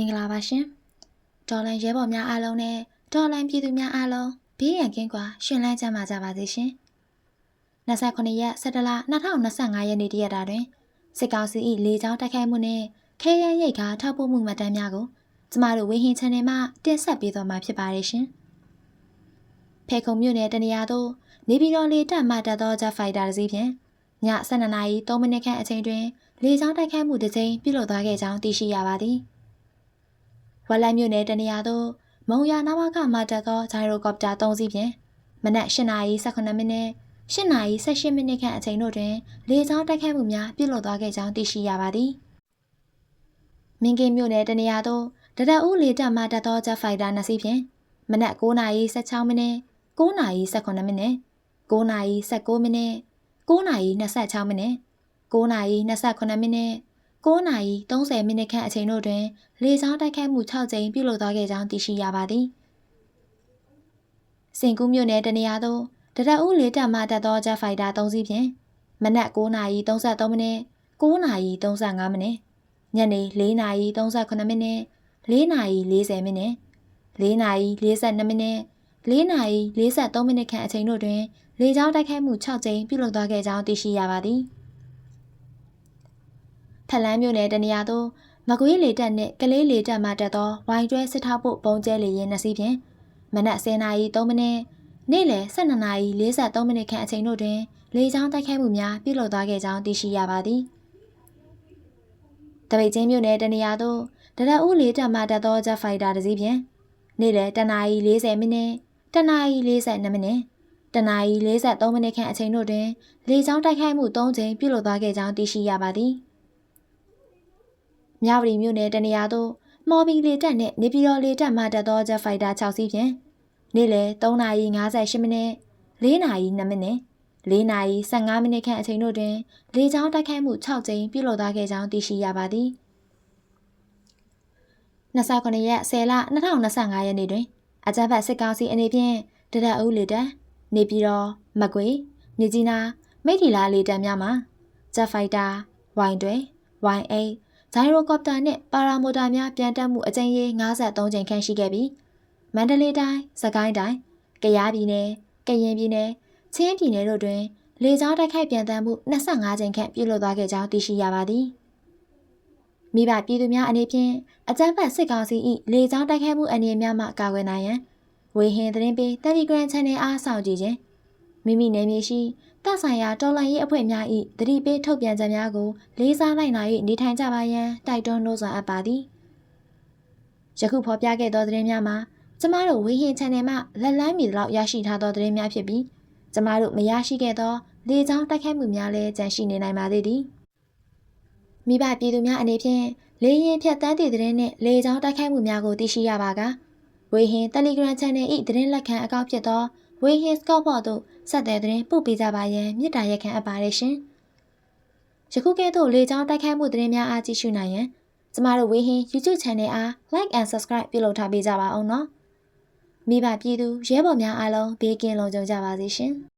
င်္ဂလာပါရှင်ဒေါ်လန်ရဲဘော်များအားလုံးနဲ့ဒေါ်လန်ပြည်သူများအားလုံးဘေးရန်ကင်းကွာရှင်လန်းချမ်းသာကြပါစေရှင်29ရက်17လ2025ရက်နေ့တရက်တာတွင်စစ်ကောင်စီ၏လေကြောင်းတိုက်ခိုက်မှုနှင့်ခဲယမ်းရိတ်ကားထောက်ပို့မှုမှတ်တမ်းများကိုကျမတို့ဝေဟင် channel မှတင်ဆက်ပေးသွားမှာဖြစ်ပါတယ်ရှင်ဖေခုံမြို့နယ်တနေရာသို့နေပြည်တော်လေတပ်မှတက်သော Jet Fighter တစ်စီးဖြင့်ည12နာရီ3မိနစ်ခန့်အချိန်တွင်လေကြောင်းတိုက်ခိုက်မှုတစ်ကြိမ်ပြုလုပ်သွားခဲ့ကြောင်းသိရှိရပါသည်။ ဝက်လက်မြို့နယ်တနေရာသို့မုံရနာမကမှတက်သောဂျိုင်ရိုကော်ပတာ3စီးဖြင့်မနက်8နာရီ18မိနစ်8နာရီ18မိနစ်ခန့်အချိန်တို့တွင်လေကြောင်းတိုက်ခိုက်မှုများပြုလုပ်သွားခဲ့ကြောင်းသိရှိရပါသည်။မင်းကင်းမြို့နယ်တနေရာသို့တရအူးလေတပ်မှတက်သော Jet Fighter 2စီးဖြင့်မနက်9နာရီ16မိနစ်9နာရီ18မိနစ်9နာရီ19မိနစ်9နာရီ26မိနစ်9နာရီ28မိနစ် 9နာရီ30မိနစ်ခန့်အချိန်တို့တွင်လေကြောင်းတိုက်ခိုက်မှု6ကြိမ်ပြုလုပ်သွားခဲ့ကြောင်းသိရှိရပါသည်။စင်ကူးမြို့နယ်တနေရာသို့တရအူးလေတပ်မှတက်သော Jet Fighter 3စီးဖြင့်မနက်9နာရီ33မိနစ်9နာရီ35မိနစ်ညနေ4နာရီ38မိနစ်4နာရီ40မိနစ်4နာရီ42မိနစ်4နာရီ43မိနစ်ခန့်အချိန်တို့တွင်လေကြောင်းတိုက်ခိုက်မှု6ကြိမ်ပြုလုပ်သွားခဲ့ကြောင်းသိရှိရပါသည်။ ဖလန်းမြို့နယ်တနေရာသို့မကွေးလေတပ်နှင့်ကလေးလေတပ်မှတက်သောဝိုင်းတွဲစစ်ထောက်ဖို့ပုံကျဲလေရင်နှစ်စီးဖြင့်မနက်10:03မိနစ်နေ့လယ်12:43မိနစ်ခန့်အချိန်တို့တွင်လေကြောင်းတိုက်ခိုက်မှုများပြုလုပ်သွားခဲ့ကြောင်းသိရှိရပါသည်။တပိတ်ချင်းမြို့နယ်တနေရာသို့တရအူးလေတပ်မှတက်သော Jet Fighter တစ်စီးဖြင့်နေ့လယ်10:40မိနစ်10:42မိနစ်တနာရီ43မိနစ်ခန့်အချိန်တို့တွင်လေကြောင်းတိုက်ခိုက်မှု3ကြိမ်ပြုလုပ်သွားခဲ့ကြောင်းသိရှိရပါသည်။ မြဝတီမြို့နယ်တနေရာသို့မော်ဘီလေတပ်နှင့်နေပြည်တော်လေတပ်မှတက်သော Jet Fighter 6စီးဖြင့်နေ့လယ်3:58မိနစ်4:02မိနစ်4နာရီ15မိနစ်ခန့်အချိန်တို့တွင်လေကြောင်းတိုက်ခိုက်မှု6ကြိမ်ပြုလုပ်သွားခဲ့ကြောင်းသိရှိရပါသည်။29ရက်10လ2025ရက်နေ့တွင်အကြမ်းဖက်စစ်ကောင်စီအနေဖြင့်တရက်ဦးလေတပ်နေပြည်တော်မကွေမြကြီးနားမိထီလာလေတံများမှာဂျက်ဖိုက်တာဝိုင်တွေဝိုင်အိ ဂျိုင်ရိုကော်ပတာနဲ့ပါရာမိုတာများပြန်တက်မှုအကြိမ်ရေ53ကြိမ်ခန့်ရှိခဲ့ပြီးမန္တလေးတိုင်းစကိုင်းတိုင်းကယားပြည်နယ်ကရင်ပြည်နယ်ချင်းပြည်နယ်တို့တွင်လေကြောင်းတိုက်ခိုက်ပြန်တမ်းမှု25ကြိမ်ခန့်ပြုလုပ်သွားခဲ့ကြောင်းသိရှိရပါသည်မိဘပြည်သူများအနေဖြင့်အကြမ်းဖက်စစ်ကောင်စီ၏လေကြောင်းတိုက်ခိုက်မှုအနေများမှကာကွယ်နိုင်ရန်ဝေဟင်သတင်းပေး Telegram Channel အားဆောင်ကြည့်ခြင်းမိမိနယ်မြေရှိ တပ်ဆိုင်ရာတော်လှန်ရေးအဖွဲ့များ၏သတိပေးထုတ်ပြန်ချက်များကိုလေးစားလိုက်နာ၍နေထိုင်ကြပါရန်တိုက်တွန်းနှိုးဆော်အပ်ပါသည်ယခုဖော်ပြခဲ့သောသတင်းများမှာကျမတို့ဝေဟင် Channel မှလက်လန်းမီလောက်ရရှိထားသောသတင်းများဖြစ်ပြီးကျမတို့မရရှိခဲ့သောလေကြောင်းတိုက်ခိုက်မှုများလည်းကြန့်ရှိနေနိုင်ပါသေးသည်မိဘပြည်သူများအနေဖြင့်လေရင်ဖြတ်တန်းသည့်သတင်းနှင့်လေကြောင်းတိုက်ခိုက်မှုများကိုသိရှိရပါကဝေဟင် Telegram Channel ၏သတင်းလက်ခံအကောင့်ဖြစ်သော ဝေဟင် Scout ဘော့သို့ဆက်သွယ်သတင်းပို့ပေးကြပါရန်မြစ်တာရက်ခံအပ်ပါတယ်ရှင်။ယခုကဲ့သို့လေကြောင်းတိုက်ခိုက်မှုသတင်းများအားကြည့်ရှုနိုင်ရန်ကျမတို့ဝေဟင် YouTube Channel အား Like and Subscribe ပြုလုပ်ထားပေးကြပါအောင်နော်။မိဘပြည်သူရဲဘော်များအားလုံးဘေးကင်းလုံခြုံကြပါစေရှင်။